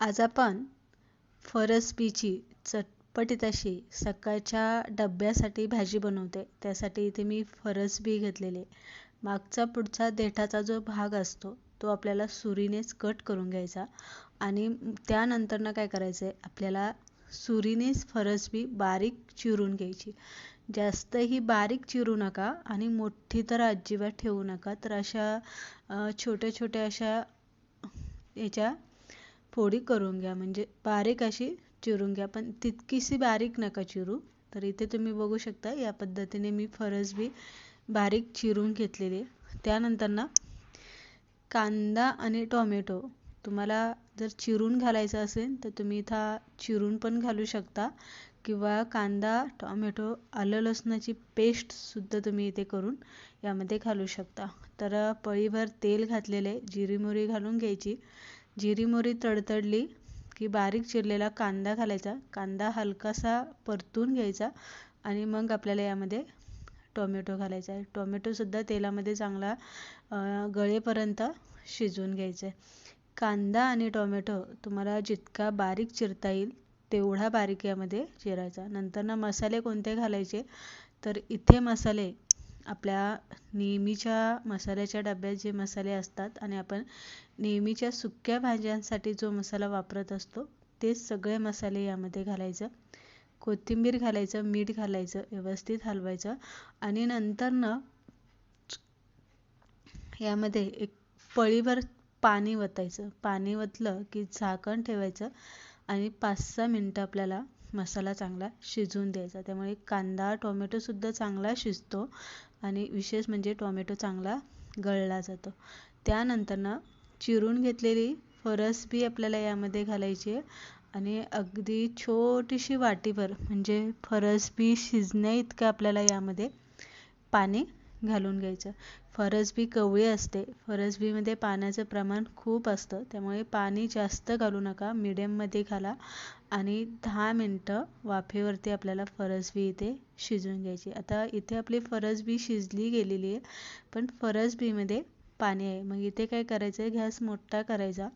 आज आपण फरसबीची चटपटीत अशी सकाळच्या डब्यासाठी भाजी बनवते. त्यासाठी इथे मी फरसबी घेतलेले मागचा पुढचा देठाचा जो भाग असतो तो आपल्याला सुरीनेच कट करून घ्यायचा आणि त्यानंतरनं काय करायचं आहे आपल्याला सुरीनेच फरसबी बारीक चिरून घ्यायची. जास्तही बारीक चिरू नका आणि मोठी तर अजिबात ठेवू नका. तर अशा छोट्या छोट्या अशा याच्या फोडी करून घ्या. म्हणजे बारीक अशी चिरून घ्या. पण तितकीशी बारीक नका चिरू. तर इथे तुम्ही बघू शकता या पद्धतीने मी फरसबी बारीक चिरून घेतलेली त्यानंतर ना कांदा आणि टोमॅटो तुम्हाला जर चिरून घालायचं असेल तर तुम्ही इथं चिरून पण घालू शकता. किंवा कांदा टोमॅटो आलं लसणाची पेस्टसुद्धा तुम्ही इथे करून यामध्ये घालू शकता. तर पळीभर तेल घातलेले जिरी घालून घ्यायची. जिरी मोहरी तडतडली की बारीक चिरलेला कांदा घालायचा. कांदा हलकासा परतून घ्यायचा आणि मग आपल्याला यामध्ये टोमॅटो घालायचा. आहे टोमॅटोसुद्धा तेलामध्ये चांगला गळेपर्यंत शिजवून घ्यायचा. आहे कांदा आणि टोमॅटो तुम्हाला जितका बारीक चिरता येईल तेवढा बारीक यामध्ये चिरायचा. नंतर ना मसाले कोणते घालायचे? तर इथे मसाले आपल्या नेहमीच्या मसाल्याच्या डब्यात जे मसाले असतात आणि आपण नेहमीच्या सुक्या भाज्यांसाठी जो मसाला वापरत असतो ते सगळे मसाले यामध्ये घालायचं. कोथिंबीर घालायचं मीठ घालायचं व्यवस्थित हलवायचं आणि नंतरनं यामध्ये एक पळीवर पाणी वतायचं. पाणी वतलं की झाकण ठेवायचं आणि पाच सहा मिनटं आपल्याला मसाला चांगला शिजवून द्यायचा. त्यामुळे कांदा टोमॅटोसुद्धा चांगला शिजतो आणि विशेष म्हणजे टोमॅटो चांगला गळला जातो. त्यानंतरनं चिरून घेतलेली फरसबी आपल्याला यामध्ये घालायची आहे आणि अगदी छोटीशी वाटीभर म्हणजे फरसबी शिजण्या इतकं आपल्याला यामध्ये पाणी घालून घ्यायचं. फरसबी कवळी असते. फरसबीमध्ये पाण्याचं प्रमाण खूप असतं. त्यामुळे पाणी जास्त घालू नका. मिडियममध्ये घाला. आणि दहा मिनटं वाफेवरती आपल्याला फरसबी इथे शिजवून घ्यायची. आता इथे आपली फरसबी शिजली गेलेली आहे पण फरसबीमध्ये पाणी आहे. मग इथे काय करायचं आहे गॅस मोठा करायचा.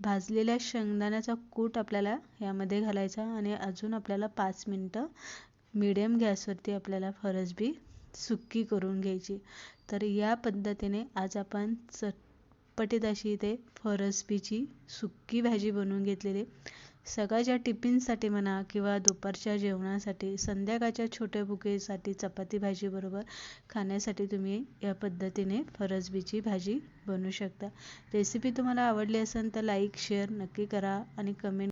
भाजलेल्या शेंगदाण्याचा कूट आपल्याला यामध्ये घालायचा आणि अजून आपल्याला पाच मिनटं मिडियम गॅसवरती आपल्याला फरसबी सुक्की करून घ्यायची. तर या पद्धतीने आज आपण चटपटीत अशी इथे फरसबीची सुक्की भाजी बनवून घेतलेली. सकाळच्या टिफिनसाठी म्हणा किंवा दुपारच्या जेवणासाठी संध्याकाळच्या छोट्या बुकेसाठी चपाती भाजीबरोबर खाण्यासाठी तुम्ही या पद्धतीने फरसबीची भाजी बनवू शकता. रेसिपी तुम्हाला आवडली असेल तर लाईक शेअर नक्की करा आणि कमेंट